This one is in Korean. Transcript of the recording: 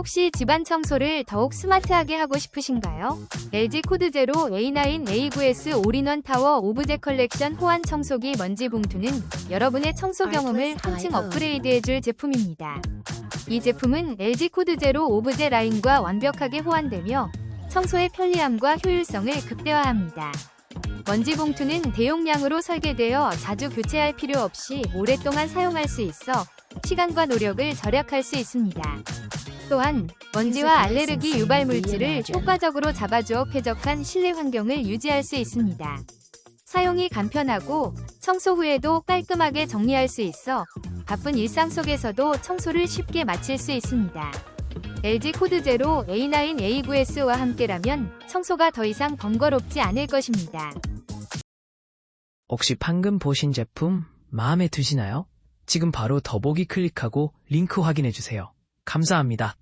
혹시 집안 청소를 더욱 스마트하게 하고 싶으신가요? LG 코드 제로 A9 A9S 올인원 타워 오브제 컬렉션 호환 청소기 먼지 봉투는 여러분의 청소 경험을 한층 업그레이드해줄 제품입니다. 이 제품은 LG 코드 제로 오브제 라인과 완벽하게 호환되며 청소의 편리함과 효율성을 극대화합니다. 먼지 봉투는 대용량으로 설계되어 자주 교체할 필요 없이 오랫동안 사용할 수 있어 시간과 노력을 절약할 수 있습니다. 또한 먼지와 알레르기 유발 물질을 효과적으로 잡아주어 쾌적한 실내 환경을 유지할 수 있습니다. 사용이 간편하고 청소 후에도 깔끔하게 정리할 수 있어 바쁜 일상 속에서도 청소를 쉽게 마칠 수 있습니다. LG 코드 제로 A9 A9S와 함께라면 청소가 더 이상 번거롭지 않을 것입니다. 혹시 방금 보신 제품 마음에 드시나요? 지금 바로 더보기 클릭하고 링크 확인해 주세요. 감사합니다.